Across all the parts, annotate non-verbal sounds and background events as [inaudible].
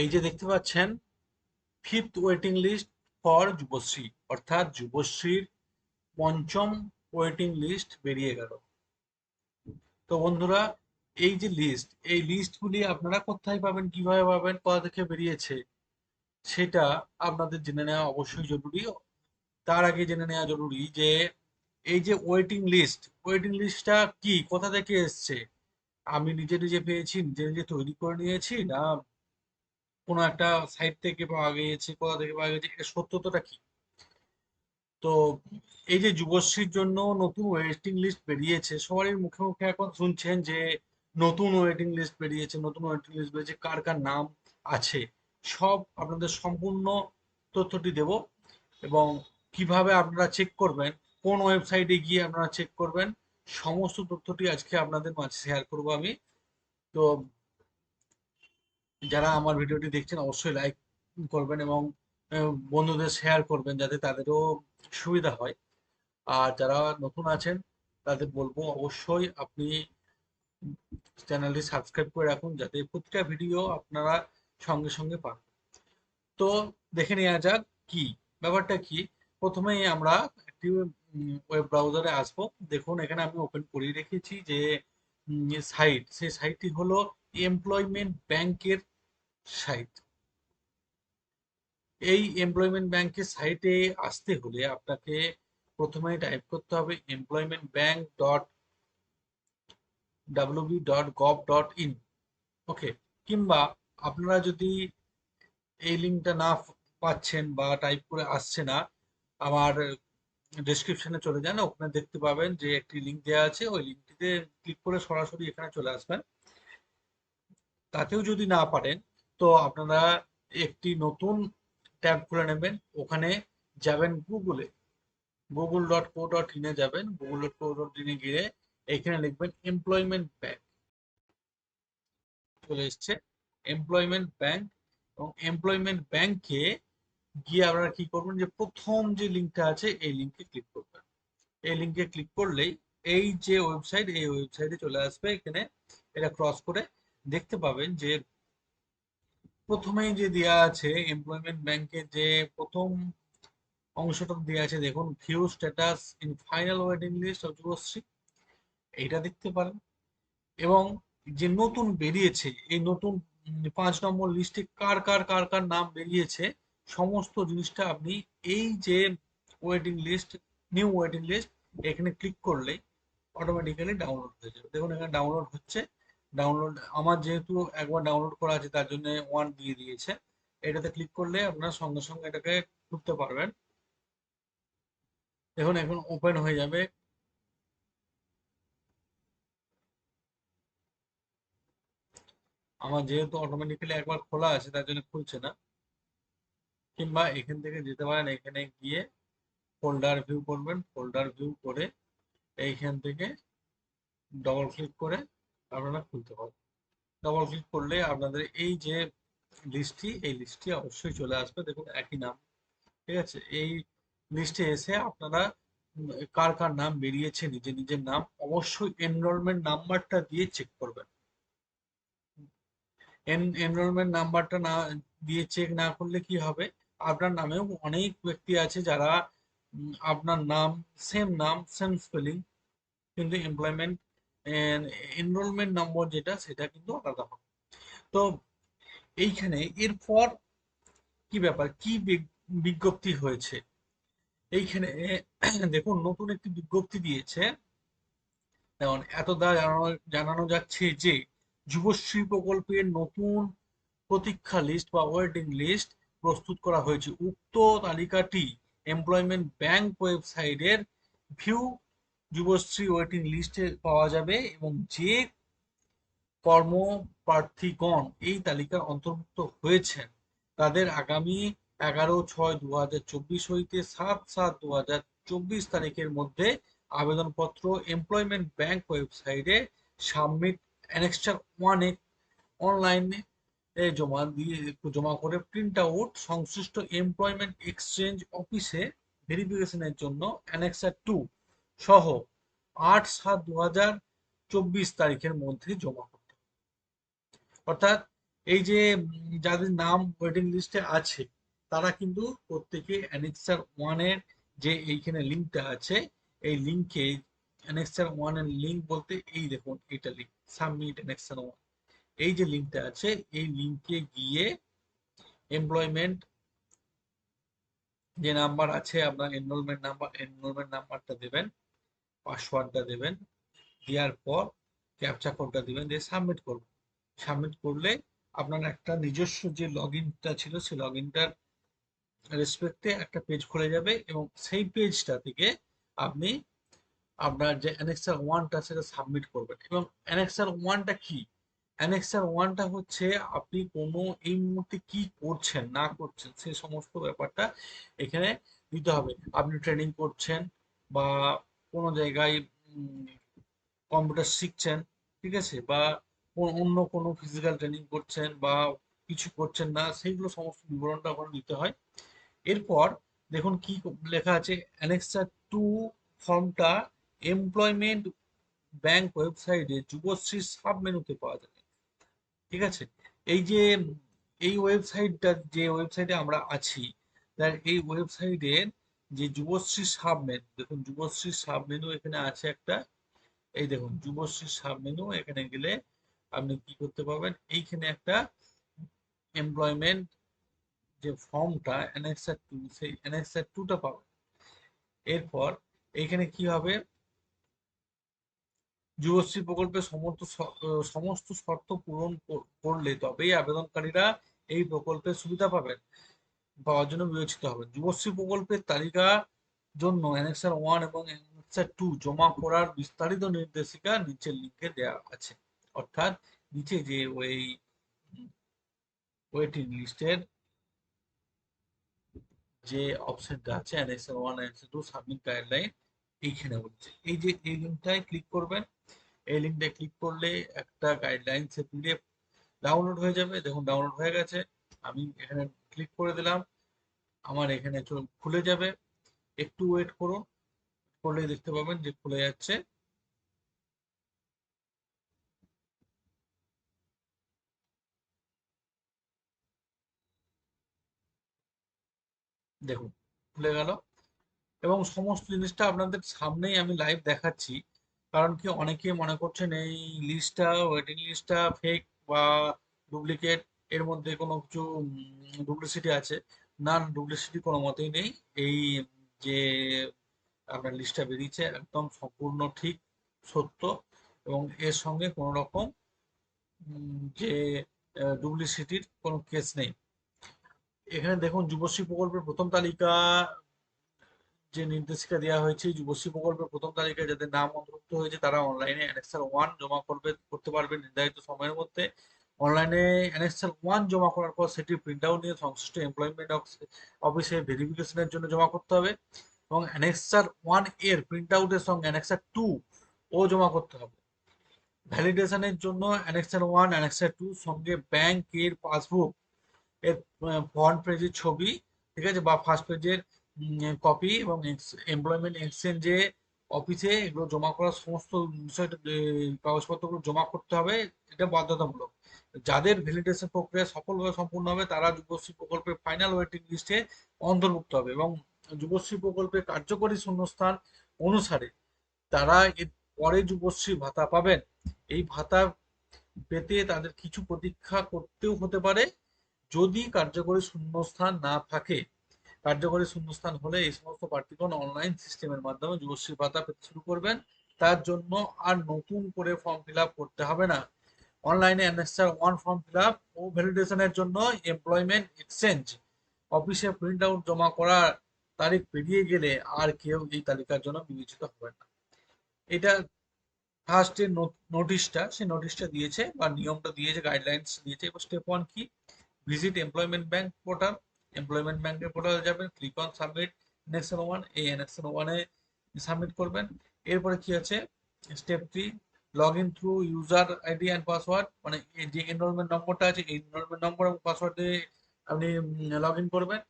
এই যে দেখতে পাচ্ছেন fifth waiting list for Yuvashree, অর্থাৎ যুবশ্রীর পঞ্চম ওয়েটিং লিস্ট বেরিয়ে গেল। তো বন্ধুরা, এই যে লিস্ট এই লিস্টগুলি আপনারা কোথায় পাবেন, কীভাবে পাবেন, কোথা থেকে বেরিয়েছে, সেটা আপনাদের জেনে নেওয়া অবশ্যই জরুরি। তার আগে জেনে নেওয়া জরুরি যে, এই যে ওয়েটিং লিস্ট ওয়েটিং লিস্টটা কি, কোথা থেকে এসছে? আমি নিজে নিজে পেয়েছি, নিজে নিজে তৈরি করে নিয়েছি, না কোনো একটা সাইট থেকে পাওয়া গিয়েছে কোথা থেকে পাওয়া গেছে এটা সত্যতাটা কি? তো এই যে যুবশ্রীর জন্য নতুন ওয়েটিং লিস্ট বেরিয়েছে, সবারই মুখে মুখে এখন শুনছেন যে নতুন ওয়েটিং লিস্ট বেরিয়েছে, নতুন ওয়েটিং লিস্ট বেরিয়েছে, কার কার নাম আছে? সব আপনাদের সম্পূর্ণ তথ্যটি দেব এবং কীভাবে আপনারা চেক করবেন, কোন ওয়েবসাইটে গিয়ে আপনারা চেক করবেন, সমস্ত তথ্যটি আজকে আপনাদের মাঝে শেয়ার করব আমি। তো যারা আমার ভিডিওটি দেখছেন, অবশ্যই লাইক করবেন এবং বন্ধুদের শেয়ার করবেন যাতে তাদেরও সুবিধা হয়। আর যারা নতুন আছেন, তাদের বলব অবশ্যই আপনি চ্যানেলটি সাবস্ক্রাইব করে রাখুন যাতে প্রতিটা ভিডিও আপনারা সঙ্গে সঙ্গে পান। তো দেখে নেওয়া যাক কি, ব্যাপারটা কি? প্রথমেই আমরা একটি ওয়েব ব্রাউজারে আসব। দেখুন, এখানে আমি ওপেন করে রেখেছি যে সাইট সেই সাইটটি হলো এমপ্লয়মেন্ট ব্যাংকের সাইট এই এমপ্লয়মেন্ট ব্যাংকের সাইটে আসতে হলে আপনাকে প্রথমে টাইপ করতে হবে employment bank dot WB dot gov dot in okay কিংবা আপনারা যদি এই লিঙ্কটা না পাচ্ছেন বা টাইপ করে আসছে না, আমার ডেসক্রিপশনে চলে যান, ওখানে দেখতে পাবেন যে একটি লিঙ্ক দেওয়া আছে, ওই লিঙ্কটিতে ক্লিক করে সরাসরি এখানে চলে আসবেন। তাতেও যদি না পারেন, তো আপনারা একটি নতুন ট্যাব খুলে নেবেন। ওখানে যাবেন গুগলে। গুগল ডট কো ডট ইনে যাবেন। গুগল ডট কো ডট ইনে গিয়ে এখানে লিখবেন এমপ্লয়মেন্ট ব্যাংক চলে এসছে। এমপ্লয়মেন্ট ব্যাংক এবং এমপ্লয়মেন্ট ব্যাংকে গিয়ে আপনারা কি করবেন যে প্রথম যে লিঙ্কটা আছে, এই লিঙ্কে ক্লিক করবেন। এই লিঙ্কে ক্লিক করলেই এই যে ওয়েবসাইট, এই ওয়েবসাইটে চলে আসবে। এখানে এটা ক্রস করে দেখতে পাবেন যে প্রথমেই যে দেওয়া আছে এমপ্লয়মেন্ট ব্যাংকে যে প্রথম অংশটা দেওয়া আছে, দেখুন view status in final waiting list of Yuvashree এইটা দেখতে পারেন। এবং যে নতুন বেরিয়েছে, এই নতুন পাঁচ নম্বর লিস্টে কার কার কার কার নাম বেরিয়েছে, সমস্ত জিনিসটা আপনি এই যে waiting list new waiting list এখানে ক্লিক করলে অটোমেটিক্যালি ডাউনলোড হয়ে যাবে। দেখুন, এখানে ডাউনলোড হচ্ছে। ডাউনলোড আমার যেহেতু একবার ডাউনলোড করা আছে, তার জন্য ওয়ান দিয়ে দিয়েছে। এটাতে ক্লিক করলে আপনার সঙ্গে সঙ্গে এটাকে ঢুকতে পারবেন। দেখুন, এখন ওপেন হয়ে যাবে। আমার যেহেতু অটোমেটিক্যালি একবার খোলা আছে, তার জন্য খুলছে না। কিংবা এখান থেকে যেতে পারেন, এখানে গিয়ে ফোল্ডার ভিউ করবেন। ফোল্ডার ভিউ করে এইখান থেকে ডবল ক্লিক করে আপনারা খুলতে পারবেন ডবল ক্লিক করলে আপনাদের এই যে লিস্টটি এই লিস্টটি অবশ্যই চলে আসবে। দেখুন, একই নাম, ঠিক আছে? এই লিস্টে এসে আপনারা কার কার নাম বেরিয়েছে, নিজের নিজের নাম, অবশ্যই এনরোলমেন্ট নাম্বারটা দিয়ে চেক করবেন। এনরোলমেন্ট নাম্বারটা না, দিয়ে চেক না করলে কি হবে? আপনার নামেও অনেক ব্যক্তি আছে যারা আপনার নাম সেম নাম সেম স্পেলিং কিন্তু এমপ্লয়মেন্ট এনরোলমেন্ট নম্বর যেটা, সেটা কিন্তু আলাদা হবে। তো এইখানে এরপর কি ব্যাপার? কি বিজ্ঞপ্তি হয়েছে? এইখানে, [clears throat] দেখুন, নতুন একটি বিজ্ঞপ্তি দিয়েছে। যেমন, এত দ্বারা জানানো জানানো যাচ্ছে যে, যুবশ্রী প্রকল্পের নতুন প্রতীক্ষা লিস্ট বা ওয়েটিং লিস্ট প্রস্তুত করা হয়েছে। উক্ত তালিকাটি এমপ্লয়মেন্ট ব্যাংক ওয়েবসাইটের ভিউ যুবশ্রী ওয়েটিং লিস্টে পাওয়া যাবে এবং যে কর্মপ্রার্থীগণ এই তালিকার অন্তর্ভুক্ত হয়েছেন, তাদের আগামী এগারো ছয় দু হাজার চব্বিশ হইতে সাত সাত দু হাজার চব্বিশ তারিখের মধ্যে আবেদনপত্র এমপ্লয়মেন্ট ব্যাংক ওয়েবসাইটে সাবমিট অ্যানেক্সচার ওয়ানে অনলাইনে জমা দিয়ে, জমা করে প্রিন্ট আউট সংশ্লিষ্ট এমপ্লয়মেন্ট এক্সচেঞ্জ অফিসে ভেরিফিকেশনের জন্য অ্যানেক্সার টু সহ আট সাত দু হাজার চব্বিশ তারিখের মধ্যে জমা করতে অর্থাৎ এই যে যাদের নাম ওয়েটিং লিস্টে আছে, তারা কিন্তু প্রত্যেকে অ্যানেক্সার ওয়ানের যে এইখানে লিঙ্কটা আছে, এই লিঙ্কে অ্যানেক্সার ওয়ানের লিঙ্ক বলতে এই দেখুন, এটা লিঙ্ক সাবমিট অ্যানেক্সার ওয়ান এই যে লিঙ্কটা আছে, এই লিঙ্কে গিয়ে এমপ্লয়মেন্ট যে নাম্বার আছে, আপনার এনরোলমেন্ট নাম্বার এনরোলমেন্ট নাম্বারটা দেবেন। পাসওয়ার্ডটা দেবেন, দেওয়ার পর ক্যাপচা কোডটা দেবেন, দিয়ে সাবমিট করবেন সাবমিট করলে আপনার একটা নিজস্ব যে লগ ইনটা ছিল, সেই লগ ইনটার রেসপেক্টে একটা পেজ খুলে যাবে এবং সেই পেজটা থেকে আপনি আপনার যে অ্যানেক্সার ওয়ানটা সেটা সাবমিট করবেন। এবং অ্যানেক্সার ওয়ানটা কি? অ্যানেক্সার ওয়ানটা হচ্ছে আপনি কোনো এই মুহূর্তে কি করছেন, না করছেন সেই সমস্ত ব্যাপারটা এখানে দিতে হবে। আপনি ট্রেনিং করছেন বা কোনো জায়গায় কম্পিউটার শিখছেন, ঠিক আছে? বা অন্য কোনো ফিজিক্যাল ট্রেনিং করছেন বা কিছু করছেন না, সেইগুলো সমস্ত বিবরণটা ওখানে দিতে হয়। এরপর দেখুন কি লেখা আছে অ্যানেক্সার টু ফর্মটা এমপ্লয়মেন্ট ব্যাংক ওয়েবসাইটে যুবশ্রী সাব মেনুতে পাওয়া যাবে। ঠিক আছে? এই যে, এই ওয়েবসাইটটা যে ওয়েবসাইটে আমরা আছি, তার এই ওয়েবসাইটের যে যুবশ্রী সাব মেনু দেখুন যুবশ্রী সাব মেনু এখানে আছে একটা। এই দেখুন, যুবশ্রী সাব মেনু এখানে গেলে আপনি কি করতে পারবেন? এইখানে একটা এমপ্লয়মেন্ট যে ফর্মটা অ্যানেক্সার টু সেই অ্যানেক্সার টুটা পাবেন। এরপর এখানে কি হবে? যুবশ্রী প্রকল্পের সমস্ত সমস্ত শর্ত পূরণ করলে তবেই আবেদনকারীরা এই প্রকল্পের সুবিধা পাবেন। পাওয়ার জন্য বিবেচিত হবে। যুবশ্রী প্রকল্পের তালিকা জন্য অ্যানেক্সার ওয়ান এবং অ্যানেক্সার টু জমা করার বিস্তারিত নির্দেশিকা নিচের লিঙ্কে দেওয়া আছে। অর্থাৎ নিচে যে ওই ওয়েটিং লিস্টের যে অপশনটা আছে annexure one annexure two submit guideline এইখানে বলছে। এই যে এই লিঙ্কটায় ক্লিক করবেন, এই লিঙ্কটায় ক্লিক করলে একটা গাইডলাইন্স এর পিডিএফ ডাউনলোড হয়ে যাবে। দেখুন ডাউনলোড হয়ে গেছে। আমি এখানে ক্লিক করে দিলাম। আমার এখানে চল- খুলে যাবে। একটু ওয়েট করুন। করলে দেখতে পাবেন যে খুলে যাচ্ছে। দেখুন, খুলে গেল। এবং সমস্ত জিনিসটা আপনাদের সামনেই আমি লাইভ দেখাচ্ছি। কারণ কি অনেকে মনে করছেন এই লিস্টটা ওয়েটিং লিস্টটা ফেক বা ডুপ্লিকেট এর মধ্যে কোনো কিছু ডুপ্লিসিটি আছে। না ডুপ্লিসিটি কোনো মতেই নেই। এই যে আপনার লিস্টটা বেরিয়েছে, একদম সম্পূর্ণ ঠিক, সত্য এবং এর সঙ্গে কোনো রকম যে ডুপ্লিসিটির কোনো কেস নেই। এখানে দেখুন, যুবশ্রী প্রকল্পের প্রথম তালিকা যে নির্দেশিকা দেওয়া হয়েছে যুবশ্রী প্রকল্পের প্রথম তালিকায় যাদের নাম অন্তর্ভুক্ত হয়েছে, তারা অনলাইনে অ্যানেক্সার ওয়ান জমা করবে, করতে পারবে নির্ধারিত সময়ের মধ্যে। অনলাইনে অ্যানেক্সার ওয়ান জমা করার পর সেটি প্রিন্ট আউট নিয়ে সংশ্লিষ্ট এমপ্লয়মেন্ট অফিসে ভেরিফিকেশনের জন্য জমা করতে হবে। এবং অ্যানেক্সার ওয়ানের প্রিন্ট আউটের সঙ্গে অ্যানেক্সার টু ও জমা করতে হবে। ভ্যালিডেশনের জন্য অ্যানেক্সার ওয়ান অ্যানেক্সার টু সঙ্গে ব্যাংকের পাসবুক এর ফ্রন্ট পেজের ছবি, ঠিক আছে? বা ফার্স্ট পেজের কপি এবং এমপ্লয়মেন্ট এক্সচেঞ্জে অফিসে এগুলো জমা করার সমস্ত বিষয়টা কাগজপত্রগুলো জমা করতে হবে, এটা বাধ্যতামূলক। যাদের ভ্যালিডেশন প্রক্রিয়া সফলভাবে সম্পূর্ণ হবে, তারা যুবশ্রী প্রকল্পের ফাইনাল ওয়েটিং লিস্টে অন্তর্ভুক্ত হবে এবং যুবশ্রী প্রকল্পের কার্যকরী শূন্যস্থান অনুসারে তারা এর পরে যুবশ্রী ভাতা পাবেন। এই ভাতা পেতে তাদের কিছু প্রতীক্ষা করতেও হতে পারে। যদি কার্যকরী শূন্যস্থান না থাকে কার্যকরী শূন্যস্থান হলে এই সমস্ত প্রার্থীগণ অনলাইন সিস্টেমের মাধ্যমে যুবশ্রী ভাতা পেতে শুরু করবেন। তার জন্য আর নতুন করে ফর্ম ফিল করতে হবে না। অনলাইনে অ্যানেক্সার ওয়ান ফর্ম ফিল ও ভ্যালিডেশনের জন্য এমপ্লয়মেন্ট এক্সচেঞ্জ অফিসে প্রিন্ট আউট জমা করার তারিখ পেরিয়ে গেলে আর কেউ এই তালিকার জন্য বিবেচিত হবে না। এটা ফার্স্ট নোটিশটা সেই নোটিশটা দিয়েছে বা নিয়মটা দিয়েছে গাইডলাইন্স দিয়েছে। এবার স্টেপ ওয়ান কি? Visit employment bank portal employment ব্যাংকের পোর্টালে যাবেন click on submit annexure one এই এনএক্সএন ওয়ানে সাবমিট করবেন। এরপরে কি আছে? Step three log in through user ID and password মানে যে এনরোলমেন্ট নম্বরটা আছে, এই এনরোলমেন্ট নম্বর এবং পাসওয়ার্ড দিয়ে আপনি লগ ইন করবেন।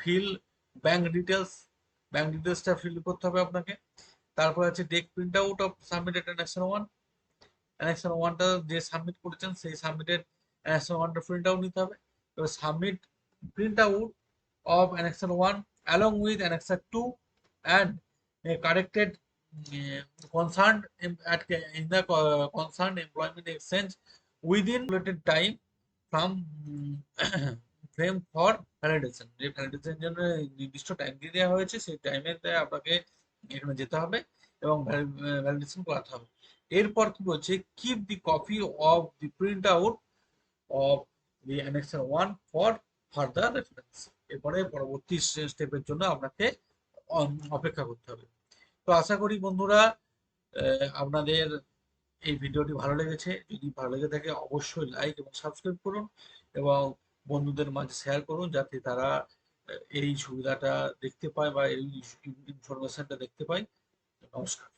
ফিল ব্যাংক ডিটেলস ব্যাংক ডিটেলসটা ফিল করতে হবে আপনাকে। তারপর আছে take print out of submitted annexure one annexure ওয়ানটা যে সাবমিট করেছেন, সেই সাবমিটেড অ্যানেক্সার ওয়ানটা প্রিন্ট আউট নিতে হবে। এবার submit print out of annexure one along with annexure two and corrected concerned em- at, in the co- concerned employment exchange within related time from, [coughs] frame for validation. যে ভ্যালিডেশন জন্য নির্দিষ্ট time দিয়ে দেওয়া হয়েছে, সেই টাইমের আপনাকে এখানে যেতে হবে এবং ভ্যালিডেশন করাতে হবে। এরপর কি বলছে keep the copy of the print out of the annexure one for further reference এরপরে পরবর্তী স্টেপের জন্য আপনাকে অপেক্ষা করতে হবে। তো আশা করি বন্ধুরা আপনাদের এই ভিডিওটি ভালো লেগেছে। যদি ভালো লেগে থাকে, অবশ্যই লাইক এবং সাবস্ক্রাইব করুন এবং বন্ধুদের মাঝে শেয়ার করুন যাতে তারা এই সুবিধাটা দেখতে পায় বা এই ইনফরমেশনটা দেখতে পায়। নমস্কার।